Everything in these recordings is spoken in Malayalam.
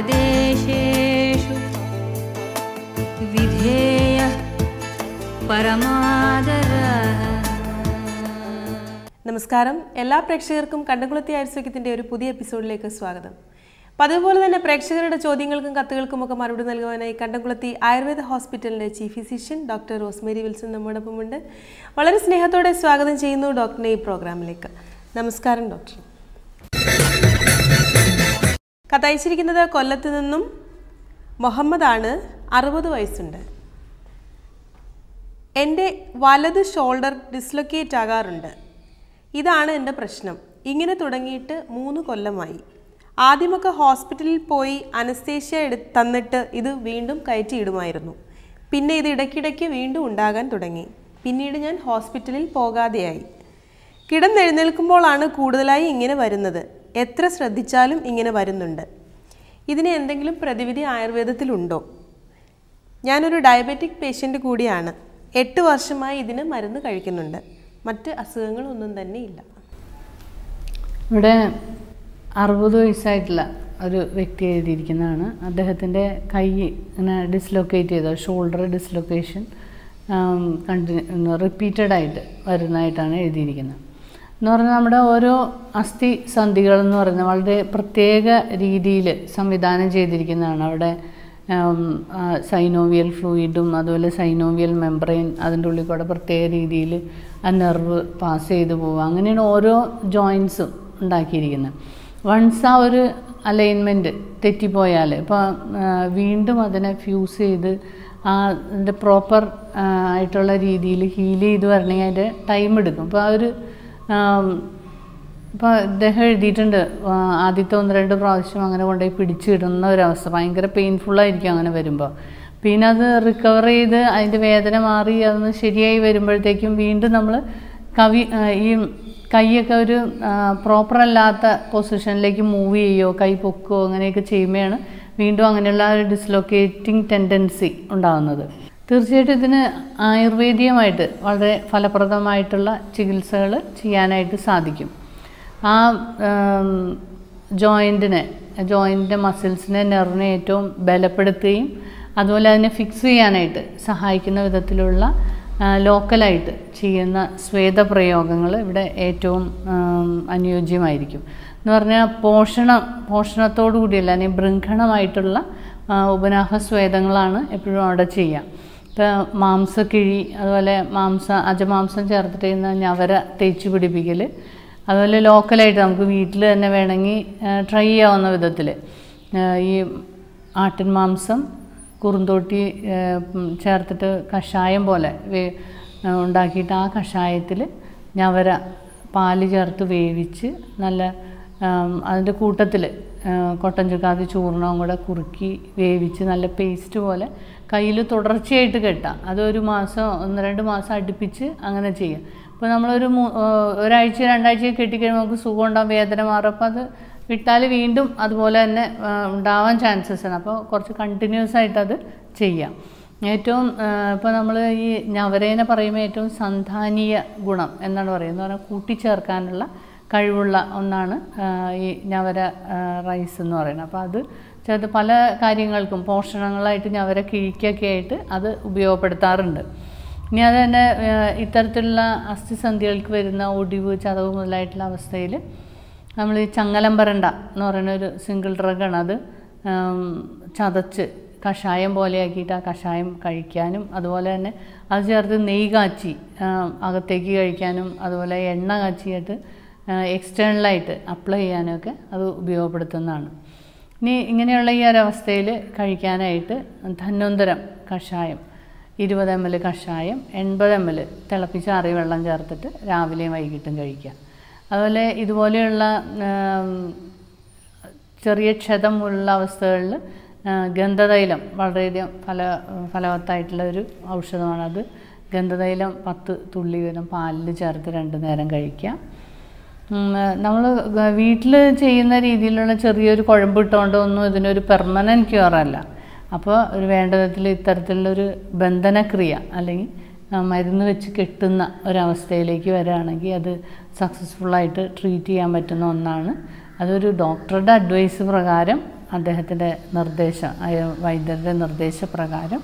आदेशेषु विधेयः परमादरः നമസ്കാരം എല്ലാ പ്രേക്ഷകർക്കും കണ്ടംകുളത്തി ആയുർസ്വക്യത്തിൻ്റെ ഒരു പുതിയ എപ്പിസോഡിലേക്ക് സ്വാഗതം പതിവുപോലെ തന്നെ പ്രേക്ഷകരുടെ ചോദ്യങ്ങൾക്കും കത്തുകൾക്കും ഒക്കെ മറുപടി നൽകുവാനായി കണ്ടംകുളത്തി ആയുർവേദ ഹോസ്പിറ്റലിൻ്റെ chief physician doctor Rosemary Wilson നമ്മോടൊപ്പമുണ്ട് വളരെ സ്നേഹത്തോടെ സ്വാഗതം ചെയ്യുന്നു ഡോക്ടറിനെ ഈ പ്രോഗ്രാമിലേക്ക് നമസ്കാരം ഡോക്ടർ കത്തയച്ചിരിക്കുന്നത് കൊല്ലത്ത് നിന്നും മുഹമ്മദാണ്. അറുപത് വയസ്സുണ്ട്. എന്റെ വലത് ഷോൾഡർ ഡിസ്ലൊക്കേറ്റ് ആകാറുണ്ട്. ഇതാണ് എന്റെ പ്രശ്നം. ഇങ്ങനെ തുടങ്ങിയിട്ട് മൂന്ന് കൊല്ലമായി. ആദ്യമൊക്കെ ഹോസ്പിറ്റലിൽ പോയി അനസ്തേഷ്യ എടു തന്നിട്ട് ഇത് വീണ്ടും കയറ്റിയിടുമായിരുന്നു. പിന്നെ ഇത് ഇടയ്ക്കിടയ്ക്ക് വീണ്ടും ഉണ്ടാകാൻ തുടങ്ങി. പിന്നീട് ഞാൻ ഹോസ്പിറ്റലിൽ പോകാതെയായി. കിടന്നെഴുന്നേൽക്കുമ്പോഴാണ് കൂടുതലായി ഇങ്ങനെ വരുന്നത്. എത്ര ശ്രദ്ധിച്ചാലും ഇങ്ങനെ വരുന്നുണ്ട്. ഇതിന് എന്തെങ്കിലും പ്രതിവിധി ആയുർവേദത്തിലുണ്ടോ? ഞാനൊരു ഡയബറ്റിക് പേഷ്യന്റ് കൂടിയാണ്. എട്ട് വർഷമായി ഇതിന് മരുന്ന് കഴിക്കുന്നുണ്ട്. മറ്റ് അസുഖങ്ങളൊന്നും തന്നെ ഇല്ല. ഇവിടെ അറുപത് വയസ്സായിട്ടുള്ള ഒരു വ്യക്തി എഴുതിയിരിക്കുന്നതാണ്. അദ്ദേഹത്തിന്റെ കൈ ഇങ്ങനെ ഡിസ്ലൊക്കേറ്റ് ചെയ്ത. ഷോൾഡർ ഡിസ്ലൊക്കേഷൻ കണ്ടിന്യൂ റിപ്പീറ്റഡായിട്ട് വരുന്നതായിട്ടാണ് എഴുതിയിരിക്കുന്നത്. എന്ന് പറഞ്ഞാൽ നമ്മുടെ ഓരോ അസ്ഥി സന്ധികൾ എന്ന് പറയുന്നത് വളരെ പ്രത്യേക രീതിയിൽ സംവിധാനം ചെയ്തിരിക്കുന്നതാണ്. അവിടെ സൈനോവിയൽ ഫ്ലൂയിഡും അതുപോലെ സൈനോവിയൽ മെംബ്രെയിൻ അതിന്റെ ഉള്ളിൽ കൂടെ പ്രത്യേക രീതിയിൽ ആ നെർവ് പാസ് ചെയ്ത് പോവുക. അങ്ങനെയാണ് ഓരോ ജോയിൻസും ഉണ്ടാക്കിയിരിക്കുന്നത്. വൺസ് ആ ഒരു അലൈൻമെന്റ് തെറ്റിപ്പോയാൽ ഇപ്പോൾ വീണ്ടും അതിനെ ഫ്യൂസ് ചെയ്ത് ആ അതിന്റെ പ്രോപ്പർ ആയിട്ടുള്ള രീതിയിൽ ഹീൽ ചെയ്ത് വരണമെങ്കിൽ അതിന്റെ ടൈം എടുക്കും. അപ്പോൾ ആ ഒരു ഇപ്പോൾ ഇദ്ദേഹം എഴുതിയിട്ടുണ്ട്. ആദ്യത്തെ ഒന്ന് രണ്ട് പ്രാവശ്യം അങ്ങനെ കൊണ്ടുപോയി പിടിച്ചിടുന്ന ഒരവസ്ഥ. ഭയങ്കര പെയിൻഫുള്ളായിരിക്കും അങ്ങനെ വരുമ്പോൾ പിന്നെ അത് റിക്കവർ ചെയ്ത് അതിന്റെ വേദന മാറി അതൊന്ന് ശരിയായി വരുമ്പോഴത്തേക്കും വീണ്ടും നമ്മൾ കവി ഈ കൈയൊക്കെ ഒരു പ്രോപ്പർ അല്ലാത്ത പൊസിഷനിലേക്ക് മൂവ് ചെയ്യുകയോ കൈ പൊക്കുകയോ അങ്ങനെയൊക്കെ ചെയ്യുമ്പോഴാണ് വീണ്ടും അങ്ങനെയുള്ള ഒരു ഡിസ്ലൊക്കേറ്റിംഗ് ടെൻഡൻസി ഉണ്ടാകുന്നത് തീർച്ചയായിട്ടും ഇതിന് ആയുർവേദീയമായിട്ട് വളരെ ഫലപ്രദമായിട്ടുള്ള ചികിത്സകൾ ചെയ്യാനായിട്ട് സാധിക്കും. ആ ജോയിന്റിനെ ജോയിന്റിന്റെ മസിൽസിനെ നെറിനെ ഏറ്റവും ബലപ്പെടുത്തുകയും അതുപോലെ അതിനെ ഫിക്സ് ചെയ്യാനായിട്ട് സഹായിക്കുന്ന വിധത്തിലുള്ള ലോക്കലായിട്ട് ചെയ്യുന്ന സ്വേദപ്രയോഗങ്ങൾ ഇവിടെ ഏറ്റവും അനുയോജ്യമായിരിക്കും. എന്ന് പറഞ്ഞാൽ പോഷണം പോഷണത്തോടു കൂടിയല്ല അല്ലെങ്കിൽ ബൃംഖണമായിട്ടുള്ള ഉപനാഹ സ്വേദങ്ങളാണ് എപ്പോഴും അവിടെ ചെയ്യുക. ഇപ്പോൾ മാംസക്കിഴി അതുപോലെ മാംസ അജമാംസം ചേർത്തിട്ട് ചെയ്യുന്ന ഞവര തേച്ച് പിടിപ്പിക്കൽ അതുപോലെ ലോക്കലായിട്ട് നമുക്ക് വീട്ടിൽ തന്നെ വേണമെങ്കിൽ ട്രൈ ചെയ്യാവുന്ന വിധത്തിൽ ഈ ആട്ടിൻ മാംസം കുറുന്തോട്ടി ചേർത്തിട്ട് കഷായം പോലെ ഉണ്ടാക്കിയിട്ട് ആ കഷായത്തിൽ ഞവര പാൽ ചേർത്ത് വേവിച്ച് നല്ല അതിന്റെ കൂട്ടത്തിൽ കൊട്ടൻ ചുക്കാതി ചൂർണവും കൂടെ കുറുക്കി വേവിച്ച് നല്ല പേസ്റ്റ് പോലെ കയ്യിൽ തുടർച്ചയായിട്ട് കെട്ടാം. അതൊരു മാസം ഒന്ന് രണ്ട് മാസം അടുപ്പിച്ച് അങ്ങനെ ചെയ്യാം. ഇപ്പോൾ നമ്മളൊരു ഒരാഴ്ച രണ്ടാഴ്ച കെട്ടിക്കഴിയുമ്പോൾ നമുക്ക് സുഖം ഉണ്ടാകും വേദന മാറും. അപ്പോൾ അത് വിട്ടാൽ വീണ്ടും അതുപോലെ തന്നെ ഉണ്ടാവാൻ ചാൻസസ് ആണ്. അപ്പോൾ കുറച്ച് കണ്ടിന്യൂസ് ആയിട്ട് അത് ചെയ്യാം. ഏറ്റവും ഇപ്പോൾ നമ്മൾ ഈ നവരേന പറയുമ്പോൾ ഏറ്റവും സന്ധാനീയ ഗുണം എന്നാണ് പറയുന്നത്. പറഞ്ഞാൽ കൂട്ടിച്ചേർക്കാനുള്ള കഴിവുള്ള ഒന്നാണ് ഈ നവര റൈസ് എന്ന് പറയുന്നത്. അപ്പോൾ അത് ചേർത്ത് പല കാര്യങ്ങൾക്കും പോഷണങ്ങളായിട്ട് ഞാൻ അവരെ കിഴിക്കൊക്കെ ആയിട്ട് അത് ഉപയോഗപ്പെടുത്താറുണ്ട്. ഇനി അത് തന്നെ ഇത്തരത്തിലുള്ള അസ്ഥിസന്ധികൾക്ക് വരുന്ന ഒടിവ് ചതവ് മുതലായിട്ടുള്ള അവസ്ഥയിൽ നമ്മൾ ഈ ചങ്ങലം പരണ്ട എന്ന് പറയുന്ന ഒരു സിംഗിൾ ഡ്രഗാണ് അത്. ചതച്ച് കഷായം പോലെയാക്കിയിട്ട് ആ കഷായം കഴിക്കാനും അതുപോലെ തന്നെ അത് ചേർത്ത് നെയ്യ് കാച്ചി അകത്തേക്ക് കഴിക്കാനും അതുപോലെ എണ്ണ കാച്ചിയിട്ട് എക്സ്റ്റേണലായിട്ട് അപ്ലൈ ചെയ്യാനും ഒക്കെ അത് ഉപയോഗപ്പെടുത്തുന്നതാണ്. ഇനി ഇങ്ങനെയുള്ള ഈ ഒരവസ്ഥയിൽ കഴിക്കാനായിട്ട് ധന്വന്തരം കഷായം ഇരുപത് എം എൽ കഷായം എൺപത് എം എൽ ആറി വെള്ളം ചേർത്തിട്ട് രാവിലെയും വൈകിട്ടും കഴിക്കുക. അതുപോലെ ഇതുപോലെയുള്ള ചെറിയ ക്ഷതമുള്ള അവസ്ഥകളിൽ ഗന്ധതൈലം വളരെയധികം ഫല ഫലവത്തായിട്ടുള്ള ഒരു ഔഷധമാണ് അത് ഗന്ധതൈലം പത്ത് തുള്ളി വീതം പാലിൽ ചേർത്ത് രണ്ട് നേരം കഴിക്കുക. നമ്മൾ വീട്ടിൽ ചെയ്യുന്ന രീതിയിലുള്ള ചെറിയൊരു കുഴമ്പ് കുഴമ്പിട്ടുകൊണ്ടൊന്നും ഇതിനൊരു പെർമനന്റ് ക്യൂർ അല്ല. അപ്പോൾ ഒരു വേണ്ട വിധത്തിൽ ഇത്തരത്തിലുള്ളൊരു ബന്ധനക്രിയ അല്ലെങ്കിൽ മരുന്ന് വെച്ച് കെട്ടുന്ന ഒരവസ്ഥയിലേക്ക് വരികയാണെങ്കിൽ അത് സക്സസ്ഫുള്ളായിട്ട് ട്രീറ്റ് ചെയ്യാൻ പറ്റുന്ന ഒന്നാണ്. അതൊരു ഡോക്ടറുടെ അഡ്വൈസ് പ്രകാരം അദ്ദേഹത്തിന്റെ നിർദ്ദേശം വൈദ്യരുടെ നിർദ്ദേശപ്രകാരം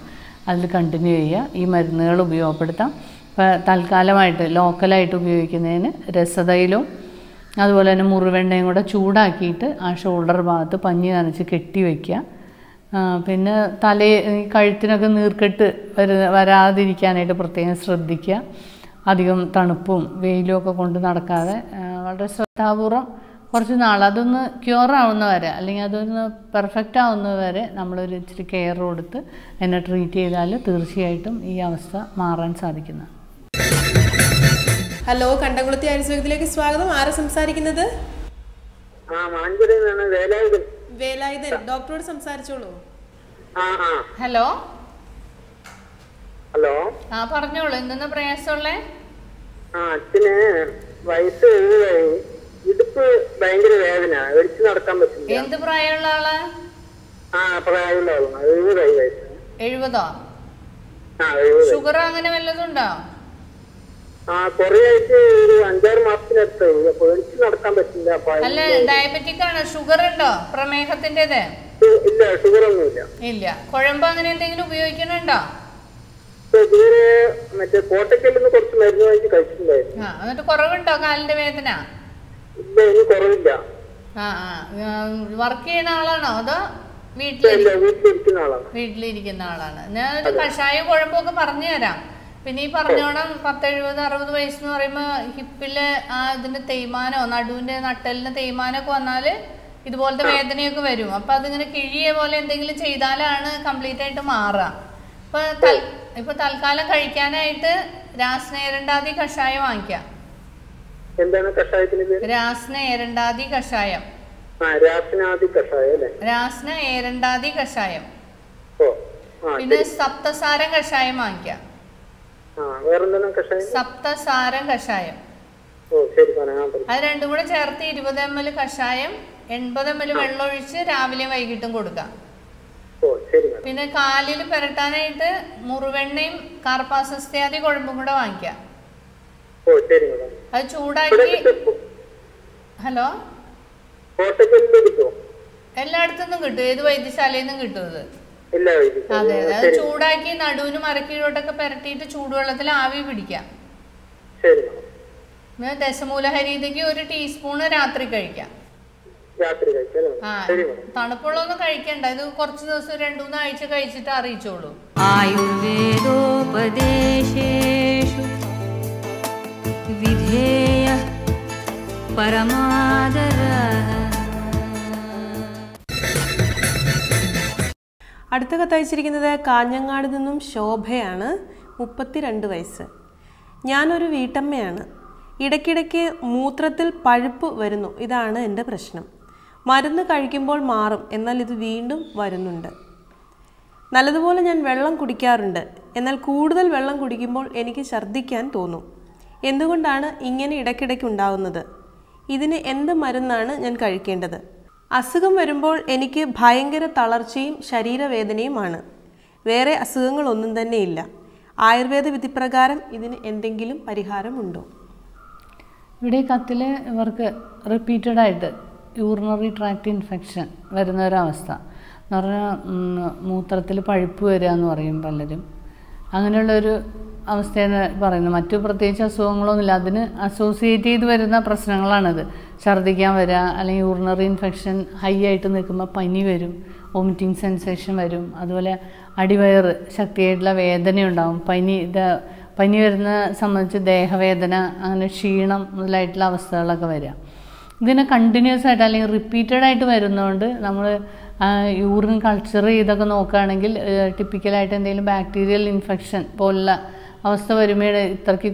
അതിൽ കണ്ടിന്യൂ ചെയ്യുക. ഈ മരുന്നുകൾ ഉപയോഗപ്പെടുത്താം. ഇപ്പോൾ തൽക്കാലമായിട്ട് ലോക്കലായിട്ട് ഉപയോഗിക്കുന്നതിന് രസതൈലവും അതുപോലെ തന്നെ മുറിവെണ്ണയും കൂടെ ചൂടാക്കിയിട്ട് ആ ഷോൾഡർ ഭാഗത്ത് പഞ്ഞി നനച്ച് കെട്ടി വയ്ക്കുക പിന്നെ തലേ കഴുത്തിനൊക്കെ നീർക്കെട്ട് വരു വരാതിരിക്കാനായിട്ട് പ്രത്യേകം ശ്രദ്ധിക്കുക. അധികം തണുപ്പും വെയിലും ഒക്കെ കൊണ്ട് നടക്കാതെ വളരെ ശ്രദ്ധാപൂർവം കുറച്ച് നാൾ അതൊന്ന് ക്യൂർ ആവുന്ന വരെ അല്ലെങ്കിൽ അതൊന്ന് പെർഫെക്റ്റ് ആവുന്ന വരെ നമ്മളൊരു ഇച്ചിരി കെയർ കൊടുത്ത് എന്നെ ട്രീറ്റ് ചെയ്താൽ തീർച്ചയായിട്ടും ഈ അവസ്ഥ മാറാൻ സാധിക്കുന്നതാണ്. ഹലോ കണ്ടംകുളത്തി ആയുർവേദത്തിലേക്ക് സ്വാഗതം. ആരാ സംസാരിക്കുന്നത്? വേലായുധൻ. ഡോക്ടറോട് സംസാരിച്ചോളൂ. ഹലോ? ഹലോ? ആ പറഞ്ഞോളൂ എന്തെന്നാ പ്രയാസമുള്ളേ? ആ അച്ഛന് വയസ്സ് ഇടുപ്പ് ഭയങ്കര വേദന. എടുത്തു നടക്കാൻ പറ്റില്ല. എന്ത് പ്രായമുള്ള ആളാ? ആ ആളാണ് എഴുപതായി വയസ്സ്. എഴുപതോ? ആ ഷുഗർ അങ്ങനെ വല്ലതും ഉണ്ടോ? ആ കൊറേ ആയിട്ട് ഒരു അഞ്ചാറ് മാസത്തിനടുത്തായി അപ്പൊ നടക്കാൻ പറ്റില്ല അല്ല ഡയബറ്റിക് ആണ് ഷുഗർ ഉണ്ടോ? പ്രമേഹത്തിന്റേത് ഇല്ല ഷുഗർ ഒന്നുമില്ല ഇല്ല. കുഴമ്പ് അങ്ങനെ എന്തെങ്കിലും ഉപയോഗിക്കണുണ്ടോ ഇതുവരെ മറ്റേ കുറച്ച് മരുന്ന് വാങ്ങിച്ച് കഴിച്ചിട്ടുണ്ടായിരുന്നു. ആ എന്നിട്ട് കുറവുണ്ടോ കാലിന്റെ വേദന? ഇല്ല ഇനി കുറവില്ല. ആ ആ. വർക്ക് ചെയ്യുന്ന ആളാണോ അതോ വീട്ടിലിരിക്കുന്ന ആളാണ്. വീട്ടിലിരിക്കുന്ന ആളാണ്. ഞാൻ ഒരു കഷായം കുഴപ്പമൊക്കെ പറഞ്ഞു തരാം പിന്നെ ഈ പറഞ്ഞോണം പത്തെഴുപത് അറുപത് വയസ്സെന്ന് പറയുമ്പോൾ ഹിപ്പിലെ ആ ഇതിന്റെ തേയ്മാനോ നടുവിന്റെ നട്ടലിന് തേയ്മാനമൊക്കെ വന്നാൽ ഇതുപോലത്തെ വേദനയൊക്കെ വരും. അപ്പൊ അതിങ്ങനെ കിഴിയെ പോലെ എന്തെങ്കിലും ചെയ്താലാണ് കംപ്ലീറ്റ് ആയിട്ട് മാറുക. ഇപ്പൊ തൽ ഇപ്പൊ തൽക്കാലം കഴിക്കാനായിട്ട് രാസ്നേരണ്ടാതി കഷായം വാങ്ങിക്കാം. എന്താണ് കഷായത്തിന് രാസ്ന ഏരണ്ടാതി കഷായം. രാസ്ന ഏരണ്ടാതി കഷായം പിന്നെ സപ്തസാരം കഷായം വാങ്ങിക്കാം. സപ്തസാരം കഷായം. അത് രണ്ടും കൂടെ ചേർത്ത് ഇരുപത് എം എൽ കഷായം എൺപത് എം എൽ വെള്ളം ഒഴിച്ച് രാവിലെയും വൈകിട്ടും കൊടുക്കാം. പിന്നെ കാലിൽ പുരട്ടാനായിട്ട് മുറിവെണ്ണയും കാർപ്പാസസ്ത്യാദി കുഴമ്പും കൂടെ വാങ്ങിക്കാം. അത് ചൂടാക്കി ഹലോ? എല്ലായിടത്തുനിന്നും കിട്ടും. ഏത് വൈദ്യശാലയിൽ നിന്നും കിട്ടും അതെ അതെ. ചൂടാക്കി നടുവിന് മറക്കീഴോട്ടൊക്കെ പുരട്ടിയിട്ട് ചൂടുവെള്ളത്തിൽ ആവി പിടിക്കാം. ദശമൂലഹരീതിക്ക് ഒരു ടീസ്പൂണ് രാത്രി കഴിക്കാം. തണുപ്പുള്ളൊന്നും കഴിക്കണ്ട. ഇത് കുറച്ച് ദിവസം രണ്ടു മൂന്ന് ആഴ്ച കഴിച്ചിട്ട് അറിയിച്ചോളൂ. ആയുർവേദോപദേശേഷു വിധേയ പരമാദര അടുത്ത കത്തയച്ചിരിക്കുന്നത് കാഞ്ഞങ്ങാട് നിന്നും ശോഭയാണ് മുപ്പത്തിരണ്ട് വയസ്സ്. ഞാനൊരു വീട്ടമ്മയാണ്. ഇടയ്ക്കിടയ്ക്ക് മൂത്രത്തിൽ പഴുപ്പ് വരുന്നു. ഇതാണ് എന്റെ പ്രശ്നം. മരുന്ന് കഴിക്കുമ്പോൾ മാറും എന്നാൽ ഇത് വീണ്ടും വരുന്നുണ്ട്. നല്ലതുപോലെ ഞാൻ വെള്ളം കുടിക്കാറുണ്ട്. എന്നാൽ കൂടുതൽ വെള്ളം കുടിക്കുമ്പോൾ എനിക്ക് ഛർദ്ദിക്കാൻ തോന്നും. എന്തുകൊണ്ടാണ് ഇങ്ങനെ ഇടയ്ക്കിടയ്ക്ക് ഉണ്ടാവുന്നത്? ഇതിന് എന്ത് മരുന്നാണ് ഞാൻ കഴിക്കേണ്ടത്? അസുഖം വരുമ്പോൾ എനിക്ക് ഭയങ്കര തളർച്ചയും ശരീരവേദനയുമാണ്. വേറെ അസുഖങ്ങളൊന്നും തന്നെയില്ല. ആയുർവേദ വിധിപ്രകാരം ഇതിന് എന്തെങ്കിലും പരിഹാരമുണ്ടോ? ഇവിടെ കത്തിൽ ഇവർക്ക് റിപ്പീറ്റഡ് ആയിട്ട് യൂറിനറി ട്രാക്ട് ഇൻഫെക്ഷൻ വരുന്ന ഒരവസ്ഥ. എന്ന് പറഞ്ഞാൽ മൂത്രത്തിൽ പഴുപ്പ് വരിക എന്ന് പറയും പലരും. അങ്ങനെയുള്ളൊരു അവസ്ഥയാണ് പറയുന്നത്. മറ്റു പ്രത്യേകിച്ച് അസുഖങ്ങളൊന്നുമില്ല. അതിന് അസോസിയേറ്റ് ചെയ്ത് വരുന്ന പ്രശ്നങ്ങളാണിത്. ഛർദ്ദിക്കാൻ വരിക അല്ലെങ്കിൽ യൂറിനറി ഇൻഫെക്ഷൻ ഹൈ ആയിട്ട് നിൽക്കുമ്പോൾ പനി വരും വോമിറ്റിംഗ് സെൻസേഷൻ വരും അതുപോലെ അടിവയറ് ശക്തിയായിട്ടുള്ള വേദനയുണ്ടാവും. പനി ഇത് പനി വരുന്ന സംബന്ധിച്ച് ദേഹവേദന അങ്ങനെ ക്ഷീണം മുതലായിട്ടുള്ള അവസ്ഥകളൊക്കെ വരിക ഇതിനെ കണ്ടിന്യൂസ് ആയിട്ട് അല്ലെങ്കിൽ റിപ്പീറ്റഡ് ആയിട്ട് വരുന്നതുകൊണ്ട് നമ്മൾ യൂറിൻ കൾച്ചർ ചെയ്തൊക്കെ നോക്കുകയാണെങ്കിൽ ടിപ്പിക്കലായിട്ട് എന്തെങ്കിലും ബാക്ടീരിയൽ ഇൻഫെക്ഷൻ പോലുള്ള അവസ്ഥ വരുമ്പോൾ ഇത്രയ്ക്ക്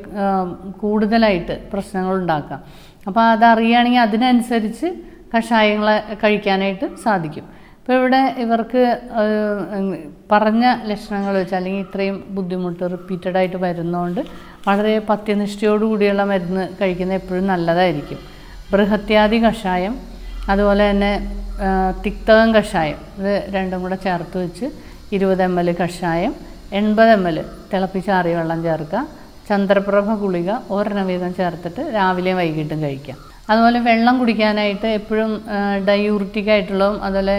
കൂടുതലായിട്ട് പ്രശ്നങ്ങൾ ഉണ്ടാക്കാം അപ്പോൾ അതറിയുകയാണെങ്കിൽ അതിനനുസരിച്ച് കഷായങ്ങൾ കഴിക്കാനായിട്ട് സാധിക്കും. ഇപ്പോൾ ഇവിടെ ഇവർക്ക് പറഞ്ഞ ലക്ഷണങ്ങൾ വെച്ച് അല്ലെങ്കിൽ ഇത്രയും ബുദ്ധിമുട്ട് റിപ്പീറ്റഡ് ആയിട്ട് വരുന്നതുകൊണ്ട് വളരെ പത്യനിഷ്ഠയോടുകൂടിയുള്ള മരുന്ന് കഴിക്കുന്നത് എപ്പോഴും നല്ലതായിരിക്കും. ബൃഹത്യാദി കഷായം അതുപോലെ തന്നെ തിക്തകം കഷായം ഇത് രണ്ടും കൂടെ ചേർത്ത് വെച്ച് ഇരുപത് എം എൽ കഷായം എൺപത് എം എൽ തിളപ്പിച്ചാറിയ വെള്ളം ചേർക്കുക. ചന്ദ്രപ്രഭ ഗുളിക ഒരെണ്ണം വീതം ചേർത്തിട്ട് രാവിലെയും വൈകിട്ടും കഴിക്കാം. അതുപോലെ വെള്ളം കുടിക്കാനായിട്ട് എപ്പോഴും ഡയൂറിറ്റിക് ആയിട്ടുള്ളതും അതുപോലെ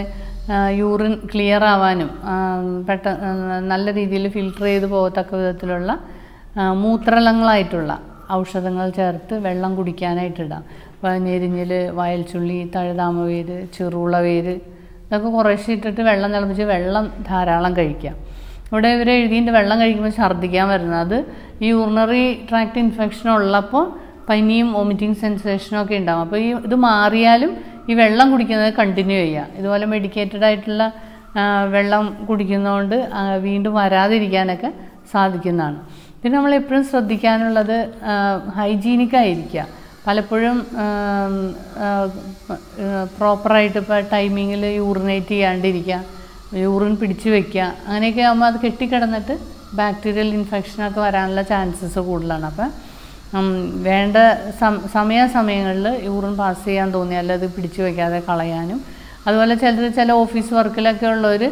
യൂറിൻ ക്ലിയർ ആവാനും പെട്ട നല്ല രീതിയിൽ ഫിൽട്ടർ ചെയ്ത് പോകത്തക്ക വിധത്തിലുള്ള മൂത്രലങ്ങളായിട്ടുള്ള ഔഷധങ്ങൾ ചേർത്ത് വെള്ളം കുടിക്കാനായിട്ടിടാം അപ്പോൾ ഞെരിഞ്ഞിൽ വയൽച്ചുള്ളി തഴുതാമവേര് ചെറുള വേര് ഇതൊക്കെ കുറേശ്ശെ ഇട്ടിട്ട് വെള്ളം തിളപ്പിച്ച് വെള്ളം ധാരാളം കഴിക്കാം. ഇവിടെ ഇവർ എഴുതിയിട്ട് വെള്ളം കഴിക്കുമ്പോൾ ഛർദ്ദിക്കാൻ വരുന്നത്. ഈ യൂറിനറി ട്രാക്ട് ഇൻഫെക്ഷൻ ഉള്ളപ്പോൾ പനിയും വോമിറ്റിംഗ് സെൻസേഷനും ഒക്കെ ഉണ്ടാകും അപ്പോൾ ഈ ഇത് മാറിയാലും ഈ വെള്ളം കുടിക്കുന്നത് കണ്ടിന്യൂ ചെയ്യുക ഇതുപോലെ മെഡിക്കേറ്റഡ് ആയിട്ടുള്ള വെള്ളം കുടിക്കുന്നതുകൊണ്ട് വീണ്ടും വരാതിരിക്കാനൊക്കെ സാധിക്കുന്നതാണ്. പിന്നെ നമ്മൾ എപ്പോഴും ശ്രദ്ധിക്കാനുള്ളത് ഹൈജീനിക് ആയിരിക്കുക പലപ്പോഴും പ്രോപ്പറായിട്ട് ഇപ്പോൾ ടൈമിങ്ങിൽ യൂറിനേറ്റ് ചെയ്യാണ്ടിരിക്കുക യൂറിൻ പിടിച്ചു വെക്കുക. അങ്ങനെയൊക്കെ ആകുമ്പോൾ അത് കെട്ടിക്കിടന്നിട്ട് ബാക്ടീരിയൽ ഇൻഫെക്ഷനൊക്കെ വരാനുള്ള ചാൻസസ് കൂടുതലാണ്. അപ്പം വേണ്ട സമയാസമയങ്ങളിൽ യൂറിൻ പാസ് ചെയ്യാൻ തോന്നിയാൽ അത് പിടിച്ചു വയ്ക്കാതെ കളയാനും. അതുപോലെ ചിലർ ചില ഓഫീസ് വർക്കിലൊക്കെ ഉള്ളവർ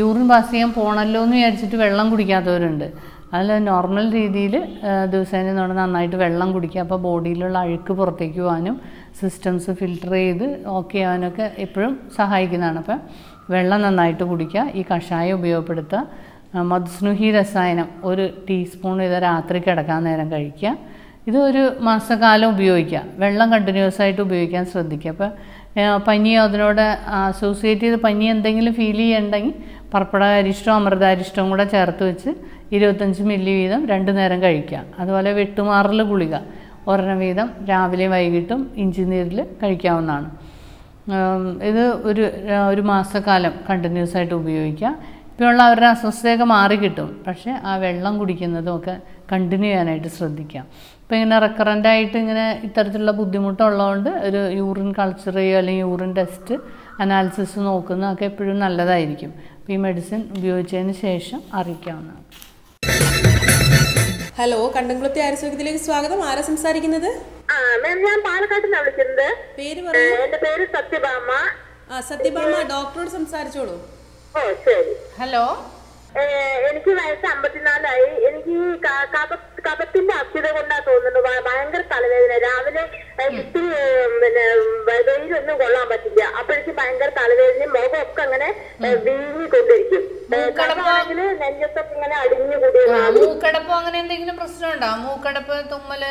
യൂറിൻ പാസ് ചെയ്യാൻ പോകണമല്ലോ എന്ന് വിചാരിച്ചിട്ട് വെള്ളം കുടിക്കാത്തവരുണ്ട്. അതിൽ നോർമൽ രീതിയിൽ ദിവസേന നമ്മൾ നന്നായിട്ട് വെള്ളം കുടിക്കുക. അപ്പോൾ ബോഡിയിലുള്ള അഴുക്ക് പുറത്തേക്ക് പോകാനും സിസ്റ്റംസ് ഫിൽട്ടർ ചെയ്ത് ഓക്കെ ആവാനൊക്കെ എപ്പോഴും സഹായിക്കുന്നതാണ്. അപ്പം വെള്ളം നന്നായിട്ട് കുടിക്കുക ഈ കഷായം ഉപയോഗപ്പെടുത്തുക മധുസ്നുഹി രസായനം ഒരു ടീസ്പൂൺ ഇത് രാത്രി കിടക്കാൻ നേരം കഴിക്കുക. ഇത് ഒരു മാസക്കാലം ഉപയോഗിക്കുക. വെള്ളം കണ്ടിന്യൂസ് ആയിട്ട് ഉപയോഗിക്കാൻ ശ്രദ്ധിക്കുക. അപ്പോൾ പനി അതിനോട് അസോസിയേറ്റ് ചെയ്ത് പനി എന്തെങ്കിലും ഫീൽ ചെയ്യണ്ടെങ്കിൽ പർപ്പടാരിഷ്ടവും അമൃതാരിഷ്ടവും കൂടെ ചേർത്ത് വെച്ച് ഇരുപത്തഞ്ച് മില്ലി വീതം രണ്ട് നേരം കഴിക്കുക. അതുപോലെ വെട്ടുമാറൽ ഗുളിക. ഒരെണ്ണം വീതം രാവിലെ വൈകിട്ടും ഇഞ്ചി നീരിൽ കഴിക്കാവുന്നതാണ്. ഇത് ഒരു ഒരു മാസക്കാലം കണ്ടിന്യൂസ് ആയിട്ട് ഉപയോഗിക്കുക. ഇപ്പോഴുള്ള അവരുടെ അസ്വസ്ഥതയൊക്കെ മാറി കിട്ടും. പക്ഷേ ആ വെള്ളം കുടിക്കുന്നതും ഒക്കെ കണ്ടിന്യൂ ചെയ്യാനായിട്ട് ശ്രദ്ധിക്കാം. ഇപ്പോൾ ഇങ്ങനെ റെക്കറന്റ് ആയിട്ട് ഇങ്ങനെ ഇത്തരത്തിലുള്ള ബുദ്ധിമുട്ടുള്ളതുകൊണ്ട് ഒരു യൂറിൻ കൾച്ചർ ചെയ്യുക അല്ലെങ്കിൽ യൂറിൻ ടെസ്റ്റ് അനാലിസിസ് നോക്കുന്നതൊക്കെ എപ്പോഴും നല്ലതായിരിക്കും. അപ്പോൾ ഈ മെഡിസിൻ ഉപയോഗിച്ചതിന് ശേഷം അറിയിക്കാവുന്നതാണ്. ഹലോ കണ്ടംകുളത്തെ ആരോഗ്യത്തിലേക്ക് സ്വാഗതം. ആരാ സംസാരിക്കുന്നത്? ആ ഞാൻ വിളിക്കുന്നത്. പേര് എന്റെ സത്യഭാമ. ആ സത്യഭാമ ഡോക്ടറോട് സംസാരിച്ചോളൂ. ഓ ശരി. ഹലോ. എനിക്ക് വയസ്സ് അമ്പത്തിനാലായി. എനിക്ക് കഫത്തിന്റെ അസ്ഥിത കൊണ്ടാ തോന്നുന്നു. ഭയങ്കര തലവേദന. രാവിലെ ഇത്തിരി പിന്നെ വെയിലൊന്നും കൊള്ളാൻ പറ്റില്ല. അപ്പോഴേക്കും ഭയങ്കര തലവേദനയും മുഖമൊക്കെ അങ്ങനെ വീങ്ങിക്കൊണ്ടിരിക്കും. കഫാണെങ്കിൽ നെഞ്ചത്തൊക്കെ ഇങ്ങനെ അടിഞ്ഞു കൂടി മൂക്കടപ്പോ അങ്ങനെ എന്തെങ്കിലും പ്രശ്നമുണ്ടോ മൂക്കടപ്പ് തുമ്മൽ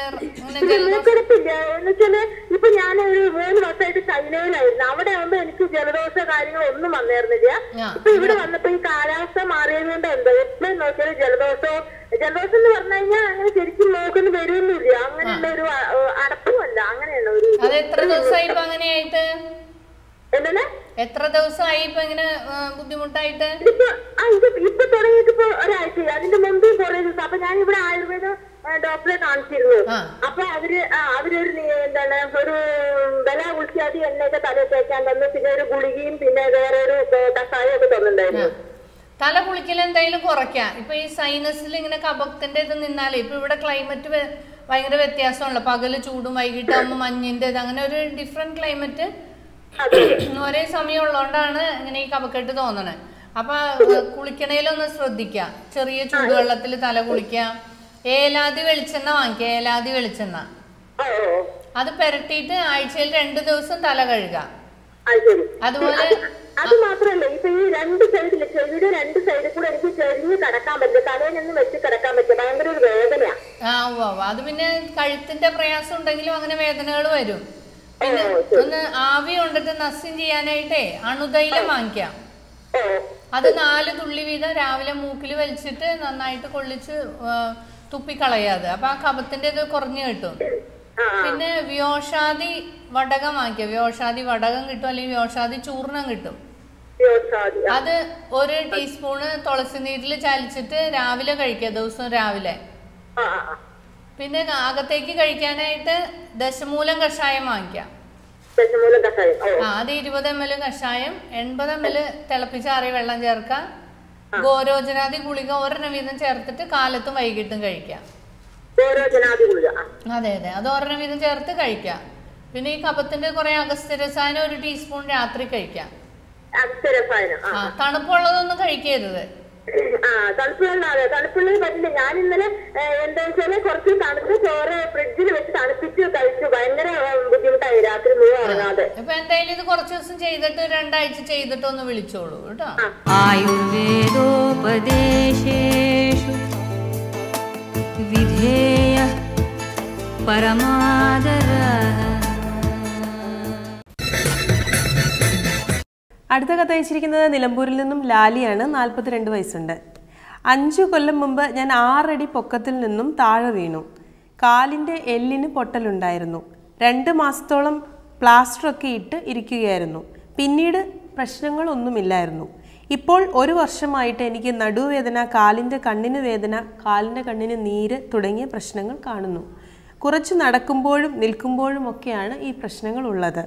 മൂക്കടപ്പില്ല. എന്നുവെച്ചാൽ ഇപ്പൊ ഞാൻ ഒരു മൂന്ന് വർഷമായിട്ട് ചൈനയിലായിരുന്നു. അവിടെ ആവുമ്പോ എനിക്ക് ജലദോഷ കാര്യങ്ങൾ ഒന്നും വന്നേർന്നില്ല ഇപ്പൊ ഇവിടെ വന്നപ്പോ ഈ കാലാവസ്ഥ മാറിയത് കൊണ്ട് എന്തോ? എപ്പോഴും നോക്കിയാൽ ജലദോഷവും ജലദോഷം എന്ന് പറഞ്ഞു കഴിഞ്ഞാൽ അങ്ങനെ ശരിക്കും നോക്കുന്ന വരുന്നില്ല അങ്ങനെയുള്ള ഒരു അടപ്പുമല്ല. അങ്ങനെയുള്ള ഒരു അത് എത്ര ദിവസമായി ഇപ്പൊ അങ്ങനെയായിട്ട്? എന്താണ് എത്ര ദിവസമായി ഇപ്പൊ ഇങ്ങനെ ബുദ്ധിമുട്ടായിട്ട്? ഇതിപ്പോ ഇപ്പൊ തുടങ്ങിയിട്ട് ഇപ്പൊ ഒരാഴ്ച അതിന്റെ മുമ്പേ കുറെ ദിവസം. അപ്പൊ ഞാൻ ഇവിടെ ആയുർവേദ ഡോക്ടറെ കാണിച്ചിരുന്നു. അപ്പൊ അവർ അവരൊരു എന്താണ് ഒരു വില കുളിച്ചാതി എണ്ണയൊക്കെ തലയിൽ തേക്കാൻ തന്നു. പിന്നെ ഒരു ഗുളികയും പിന്നെ വേറെ ഒരു കഷായം ഒക്കെ തന്നിട്ടുണ്ടായിരുന്നു. തല കുളിക്കൽ എന്തായാലും കുറയ്ക്കാം. ഇപ്പൊ ഈ സൈനസിൽ ഇങ്ങനെ കഫത്തിന്റെ ഇത് നിന്നാലേ ഇപ്പൊ ഇവിടെ ക്ലൈമറ്റ് ഭയങ്കര വ്യത്യാസമുള്ള പകൽ ചൂടും വൈകിട്ടാകുമ്പോൾ മഞ്ഞിന്റെ ഇത് അങ്ങനെ ഒരു ഡിഫറെന്റ് ക്ലൈമറ്റ് ഒരേ സമയം ഉള്ളതുകൊണ്ടാണ് ഇങ്ങനെ ഈ കപക്കെട്ട് തോന്നണേ. അപ്പൊ കുളിക്കണേലൊന്ന് ശ്രദ്ധിക്കാം. ചെറിയ ചൂടുവെള്ളത്തിൽ തല കുളിക്കാം ഏലാതി വെളിച്ചെണ്ണ വാങ്ങിക്കുക ഏലാതി വെളിച്ചെണ്ണ. അത് പെരട്ടിയിട്ട് ആഴ്ചയിൽ രണ്ടു ദിവസം തല കഴുകാം. അതുപോലെ അത് മാത്രല്ല ഇപ്പൊ ഈ രണ്ട് സൈഡിൽ ചെവിയുടെ രണ്ട് സൈഡിൽ കൂടെ എനിക്ക് ചെരിഞ്ഞ് കിടക്കാൻ പറ്റില്ല നിന്ന് വെച്ച് കിടക്കാൻ പറ്റില്ല ഭയങ്കര ഒരു വേദനയാ. ആ ഉവ്വ് ഉവ്വ്. അത് പിന്നെ കഴുത്തിന്റെ പ്രയാസം ഉണ്ടെങ്കിലും അങ്ങനെ വേദനകൾ വരും. പിന്നെ ഒന്ന് ആവി കൊണ്ടിട്ട് നസ്യം ചെയ്യാനായിട്ടേ അണുതൈലം വാങ്ങിക്കാം. അത് നാല് തുള്ളി വീതം രാവിലെ മൂക്കിൽ വലിച്ചിട്ട് നന്നായിട്ട് കൊള്ളിച്ച് തുപ്പിക്കളയാത്. അപ്പൊ ആ കപത്തിന്റെ ഇത് കുറഞ്ഞു കിട്ടും. പിന്നെ വ്യോഷാദി വടകം വാങ്ങിക്കുക വ്യോഷാദി വടകം കിട്ടും അല്ലെങ്കിൽ വ്യോഷാദി ചൂർണം കിട്ടും. അത് ഒരു ടീസ്പൂണ് തുളസി നീരിൽ ചാലിച്ചിട്ട് രാവിലെ കഴിക്കുക ദിവസം രാവിലെ. പിന്നെ അകത്തേക്ക് കഴിക്കാനായിട്ട് ദശമൂലം കഷായം വാങ്ങിക്കാം. ആ അത് ഇരുപത് എം എൽ കഷായം എൺപത് എം എൽ തിളപ്പിച്ചാറിയ വെള്ളം ചേർക്കാം ഗോരോചനാദി ഗുളിക ഒരെണ്ണം വീതം ചേർത്തിട്ട് കാലത്തും വൈകിട്ടും കഴിക്കാം. അതെ അതെ. അത് ഒരെണ്ണം വീതം ചേർത്ത് കഴിക്കാം. പിന്നെ ഈ കപത്തിന്റെ കുറെ അഗസ്ത്യരസായനം ഒരു ടീസ്പൂൺ രാത്രി കഴിക്കാം. തണുപ്പുള്ളതൊന്നും കഴിക്കരുത്. തണുപ്പുള്ളത് തണുപ്പുള്ളത് പറ്റില്ല. ഞാൻ ഇന്നലെ എന്താ വെച്ചാൽ കുറച്ച് തണുപ്പ് ചോറ് ഫ്രിഡ്ജിൽ വെച്ച് തണുപ്പിച്ച് കഴിച്ചു. ഭയങ്കര ബുദ്ധിമുട്ടായി. രാത്രി മുഴുവൻ ഇപ്പൊ എന്തായാലും ഇത് കുറച്ച് ദിവസം ചെയ്തിട്ട് രണ്ടാഴ്ച ചെയ്തിട്ട് ഒന്ന് വിളിച്ചോളൂ കേട്ടോ. ആയുർവേദോപദേശേഷു വിധേയ പരമാദര അടുത്ത കഥ അയച്ചിരിക്കുന്നത് നിലമ്പൂരിൽ നിന്നും ലാലിയാണ്. നാൽപ്പത്തിരണ്ട് വയസ്സുണ്ട്. അഞ്ചു കൊല്ലം മുമ്പ് ഞാൻ ആറടി പൊക്കത്തിൽ നിന്നും താഴെ വീണു. കാലിന്റെ എല്ലിന് പൊട്ടലുണ്ടായിരുന്നു. രണ്ട് മാസത്തോളം പ്ലാസ്റ്ററൊക്കെ ഇട്ട് ഇരിക്കുകയായിരുന്നു. പിന്നീട് പ്രശ്നങ്ങളൊന്നുമില്ലായിരുന്നു. ഇപ്പോൾ ഒരു വർഷമായിട്ട് എനിക്ക് നടുവേദന കാലിന്റെ കണ്ണിന് വേദന കാലിന്റെ കണ്ണിന് നീര് തുടങ്ങിയ പ്രശ്നങ്ങൾ കാണുന്നു. കുറച്ച് നടക്കുമ്പോഴും നിൽക്കുമ്പോഴും ഒക്കെയാണ് ഈ പ്രശ്നങ്ങൾ ഉള്ളത്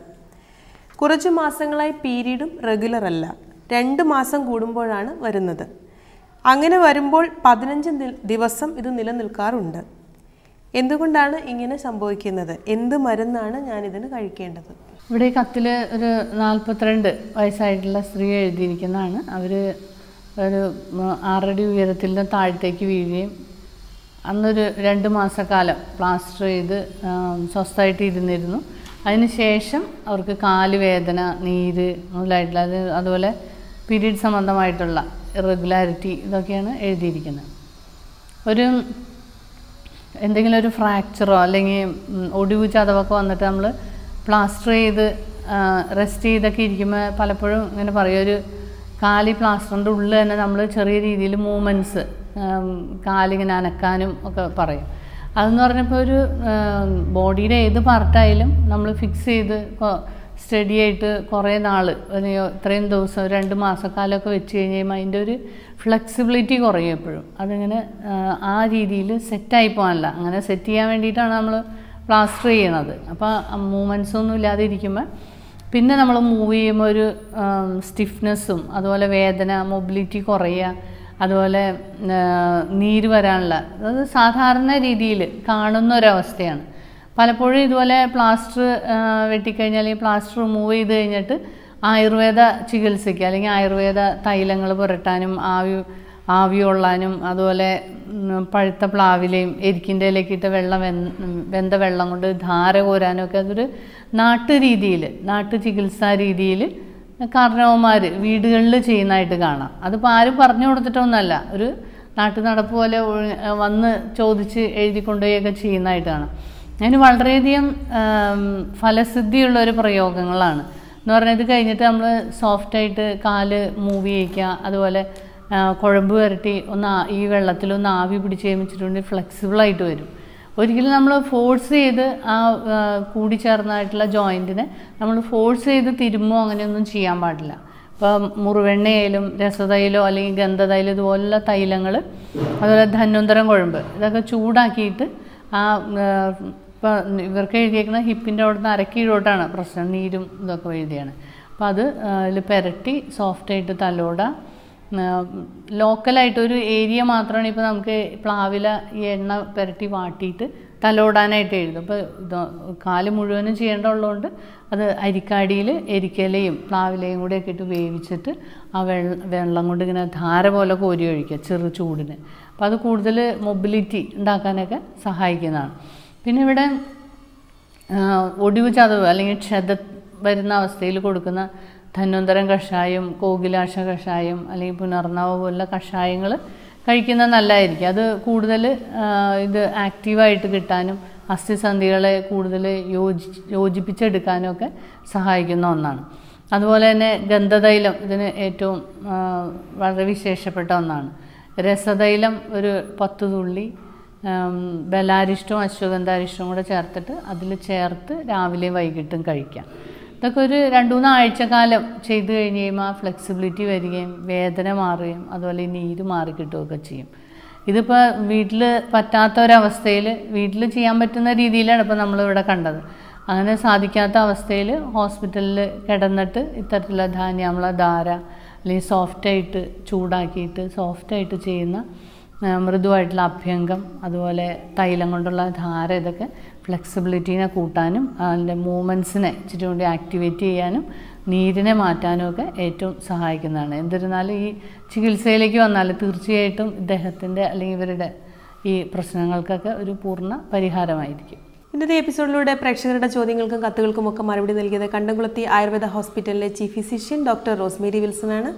കുറച്ച് മാസങ്ങളായി പീരീഡും റെഗുലർ അല്ല. രണ്ട് മാസം കൂടുമ്പോഴാണ് വരുന്നത്. അങ്ങനെ വരുമ്പോൾ പതിനഞ്ച് ദിവസം ഇത് നിലനിൽക്കാറുണ്ട്. എന്തുകൊണ്ടാണ് ഇങ്ങനെ സംഭവിക്കുന്നത്? എന്ത് മരുന്നാണ് ഞാൻ ഇതിന് കഴിക്കേണ്ടത്? ഇവിടെ കത്തിൽ ഒരു നാൽപ്പത്തിരണ്ട് വയസ്സായിട്ടുള്ള സ്ത്രീ എഴുതിയിരിക്കുന്നതാണ്. അവർ ഒരു ആറടി ഉയരത്തിൽ നിന്ന് താഴത്തേക്ക് വീഴുകയും അന്നൊരു രണ്ട് മാസക്കാലം പ്ലാസ്റ്റർ ചെയ്ത് സ്വസ്ഥമായിട്ട് ഇരുന്നിരുന്നു. അതിന് ശേഷം അവർക്ക് കാലുവേദന നീര് മുതലായിട്ടുള്ള അത് അതുപോലെ പീരീഡ് സംബന്ധമായിട്ടുള്ള ഇറഗുലാരിറ്റി ഇതൊക്കെയാണ് എഴുതിയിരിക്കുന്നത്. ഒരു എന്തെങ്കിലും ഒരു ഫ്രാക്ചറോ അല്ലെങ്കിൽ ഒടിവ് ചതവൊക്കെ വന്നിട്ട് നമ്മൾ പ്ലാസ്റ്റർ ചെയ്ത് റെസ്റ്റ് ചെയ്തൊക്കെ ഇരിക്കുമ്പോൾ പലപ്പോഴും ഇങ്ങനെ പറയും. ഒരു കാലി പ്ലാസ്റ്ററിന്റെ ഉള്ളിൽ തന്നെ നമ്മൾ ചെറിയ രീതിയിൽ മൂവ്മെന്റ്സ് കാലിങ്ങനെ അനക്കാനും ഒക്കെ പറയും. അതെന്ന് പറഞ്ഞപ്പോൾ ഒരു ബോഡിയുടെ ഏത് പാർട്ടായാലും നമ്മൾ ഫിക്സ് ചെയ്ത് സ്റ്റഡി ആയിട്ട് കുറേ നാൾ ഇത്രയും ദിവസം രണ്ട് മാസക്കാലമൊക്കെ വെച്ച് കഴിഞ്ഞ് കഴിയുമ്പോൾ അതിന്റെ ഒരു ഫ്ലെക്സിബിലിറ്റി കുറയും എപ്പോഴും. അതിങ്ങനെ ആ, രീതിയിൽ സെറ്റായി പോകാനല്ല. അങ്ങനെ സെറ്റ് ചെയ്യാൻ വേണ്ടിയിട്ടാണ് നമ്മൾ പ്ലാസ്റ്റർ ചെയ്യണത്. അപ്പോൾ മൂവ്മെന്റ്സ് ഒന്നും ഇല്ലാതെ ഇരിക്കുമ്പോൾ പിന്നെ നമ്മൾ മൂവ് ചെയ്യുമ്പോൾ ഒരു സ്റ്റിഫ്നെസ്സും അതുപോലെ വേദന മൊബിലിറ്റി കുറയുക അതുപോലെ നീര് വരാനുള്ള അത് സാധാരണ രീതിയിൽ കാണുന്ന ഒരവസ്ഥയാണ് പലപ്പോഴും ഇതുപോലെ പ്ലാസ്റ്റർ വെട്ടിക്കഴിഞ്ഞാൽ ഈ പ്ലാസ്റ്റർ റിമൂവ് ചെയ്ത് കഴിഞ്ഞിട്ട് ആയുർവേദ ചികിത്സയ്ക്ക് അല്ലെങ്കിൽ ആയുർവേദ തൈലങ്ങൾ പുരട്ടാനും ആവി ആവി കൊള്ളാനും അതുപോലെ പഴുത്ത പ്ലാവിലെയും എരിക്കിന്റെ ഇലക്കിട്ട് വെള്ളം വെന്ത വെള്ളം കൊണ്ട് ധാര കോരാനും ഒക്കെ അതൊരു നാട്ടു രീതിയിൽ നാട്ടു ചികിത്സാ രീതിയിൽ കാരണവന്മാർ വീടുകളിൽ ചെയ്യുന്നതായിട്ട് കാണാം. അതിപ്പോൾ ആരും പറഞ്ഞു കൊടുത്തിട്ടൊന്നുമല്ല. ഒരു നാട്ടു നടപ്പ് പോലെ വന്ന് ചോദിച്ച് എഴുതി കൊണ്ടുപോയൊക്കെ ചെയ്യുന്നതായിട്ട് കാണാം. അതിന് വളരെയധികം ഫലസിദ്ധിയുള്ള ഒരു പ്രയോഗങ്ങളാണ്. എന്ന് പറഞ്ഞാൽ ഇത് കഴിഞ്ഞിട്ട് നമ്മൾ സോഫ്റ്റായിട്ട് കാൽ മൂവ് ചെയ്യിക്കുക അതുപോലെ കുഴമ്പ് പുരട്ടി ഒന്ന് ഈ ഈ വെള്ളത്തിലൊന്ന് ആവി പിടിച്ച് കഴിഞ്ഞിട്ടുണ്ടെങ്കിൽ ഫ്ലെക്സിബിളായിട്ട് വരും. ഒരിക്കലും നമ്മൾ ഫോഴ്സ് ചെയ്ത് ആ കൂടിച്ചേർന്നായിട്ടുള്ള ജോയിന്റിനെ നമ്മൾ ഫോഴ്സ് ചെയ്ത് തിരുമ്മോ അങ്ങനെയൊന്നും ചെയ്യാൻ പാടില്ല. ഇപ്പം മുറിവെണ്ണയായാലും രസതൈലോ അല്ലെങ്കിൽ ഗന്ധതൈലം ഇതുപോലുള്ള തൈലങ്ങൾ അതുപോലെ ധന്വന്തരം കുഴമ്പ് ഇതൊക്കെ ചൂടാക്കിയിട്ട് ആ ഇപ്പം ഇവർക്ക് എഴുതിയേക്കുന്ന ഹിപ്പിന്റെ അവിടുന്ന് അരക്കീഴോട്ടാണ് പ്രശ്നം നീരും ഇതൊക്കെ എഴുതിയാണ്. അപ്പോൾ അത് അതിൽ പെരട്ടി സോഫ്റ്റായിട്ട് തലോട. ലോക്കലായിട്ട് ഒരു ഏരിയ മാത്രമാണ് ഇപ്പോൾ നമുക്ക് പ്ലാവില ഈ എണ്ണ പെരട്ടി വാട്ടിയിട്ട് തലോടാനായിട്ട് എഴുതും. അപ്പോൾ ഇത് കാൽ മുഴുവനും ചെയ്യേണ്ടതുള്ളതുകൊണ്ട് അത് അരിക്കാടിയിൽ എരിക്കലയും പ്ലാവിലയും കൂടെ ഒക്കെ ഇട്ട് വേവിച്ചിട്ട് ആ വെള്ളം വെള്ളം കൊണ്ട് ഇങ്ങനെ ധാര പോലെ കോരി ഒഴിക്കുക ചെറു ചൂടിന്. അപ്പോൾ അത് കൂടുതൽ മൊബിലിറ്റി ഉണ്ടാക്കാനൊക്കെ സഹായിക്കുന്നതാണ്. പിന്നെ ഇവിടെ ഒടിവ് ചതവ് അല്ലെങ്കിൽ ക്ഷത വരുന്ന അവസ്ഥയിൽ കൊടുക്കുന്ന ധന്വന്തരം കഷായം കോകിലാശ കഷായം അല്ലെങ്കിൽ പുനർനവ പോലുള്ള കഷായങ്ങൾ കഴിക്കുന്നത് നല്ലതായിരിക്കും. അത് കൂടുതൽ ഇത് ആക്റ്റീവായിട്ട് കിട്ടാനും അസ്ഥിസന്ധികളെ കൂടുതൽ യോജി യോജിപ്പിച്ചെടുക്കാനും ഒക്കെ സഹായിക്കുന്ന ഒന്നാണ്. അതുപോലെ തന്നെ ഗന്ധതൈലം ഇതിന് ഏറ്റവും വളരെ വിശേഷപ്പെട്ട ഒന്നാണ്. രസതൈലം ഒരു പത്ത് തുള്ളി ബലാരിഷ്ടവും അശ്വഗന്ധാരിഷ്ടവും കൂടെ ചേർത്തിട്ട് അതിൽ ചേർത്ത് രാവിലെയും വൈകിട്ടും കഴിക്കാം. ഇതൊക്കെ ഒരു രണ്ട് മൂന്നാഴ്ച കാലം ചെയ്ത് കഴിഞ്ഞ് കഴിയുമ്പോൾ ആ ഫ്ലെക്സിബിലിറ്റി വരികയും വേദന മാറുകയും അതുപോലെ നീര് മാറി കിട്ടുകയൊക്കെ ചെയ്യും. ഇതിപ്പോൾ വീട്ടിൽ പറ്റാത്ത ഒരവസ്ഥയിൽ വീട്ടിൽ ചെയ്യാൻ പറ്റുന്ന രീതിയിലാണ് ഇപ്പോൾ നമ്മളിവിടെ കണ്ടത്. അങ്ങനെ സാധിക്കാത്ത അവസ്ഥയിൽ ഹോസ്പിറ്റലിൽ കിടന്നിട്ട് ഇത്തരത്തിലുള്ള ധാന്യാമ്ല ധാര അല്ലെങ്കിൽ സോഫ്റ്റായിട്ട് ചൂടാക്കിയിട്ട് സോഫ്റ്റായിട്ട് ചെയ്യുന്ന മൃദുവായിട്ടുള്ള അഭ്യംഗം അതുപോലെ തൈലം കൊണ്ടുള്ള ധാര ഇതൊക്കെ ഫ്ലെക്സിബിലിറ്റീനെ കൂട്ടാനും അതിന്റെ മൂവ്മെൻസിനെ ഇച്ചിരി കൂടി ആക്ടിവേറ്റ് ചെയ്യാനും നീരിനെ മാറ്റാനും ഒക്കെ ഏറ്റവും സഹായിക്കുന്നതാണ്. എന്നിരുന്നാലും ഈ ചികിത്സയിലേക്ക് വന്നാൽ തീർച്ചയായിട്ടും ഇദ്ദേഹത്തിന്റെ അല്ലെങ്കിൽ ഇവരുടെ ഈ പ്രശ്നങ്ങൾക്കൊക്കെ ഒരു പൂർണ പരിഹാരമായിരിക്കും. ഇന്നത്തെ എപ്പിസോഡിലൂടെ പ്രേക്ഷകരുടെ ചോദ്യങ്ങൾക്കും കത്തുകൾക്കും ഒക്കെ മറുപടി നൽകിയത് കണ്ടംകുളത്തി ആയുർവേദ ഹോസ്പിറ്റലിലെ chief physician doctor Rosemary Wilson ആണ്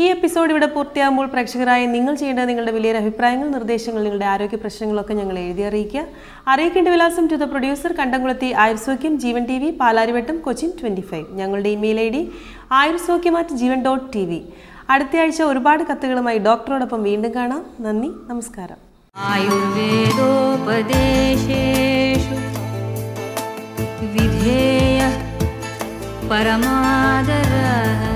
ഈ എപ്പിസോഡ് ഇവിടെ പൂർത്തിയാകുമ്പോൾ പ്രേക്ഷകരായ നിങ്ങൾ ചെയ്യേണ്ട നിങ്ങളുടെ വലിയൊരു അഭിപ്രായങ്ങൾ നിർദ്ദേശങ്ങൾ നിങ്ങളുടെ ആരോഗ്യ പ്രശ്നങ്ങളൊക്കെ ഞങ്ങൾ എഴുതി അറിയിക്കുക. അറിയിക്കേണ്ട വിലാസം to the producer Kandamkulathy Ayursoukhyam Jeevan T V Palarivattam Cochin twenty five ഞങ്ങളുടെ email I D Ayursoukhyam at Jeevan dot T V അടുത്തയാഴ്ച ഒരുപാട് കത്തുകളുമായി ഡോക്ടറോടൊപ്പം വീണ്ടും കാണാം. നന്ദി നമസ്കാരം. ആയുർവേദോപദേശേഷു. ध्येयः परमादरः।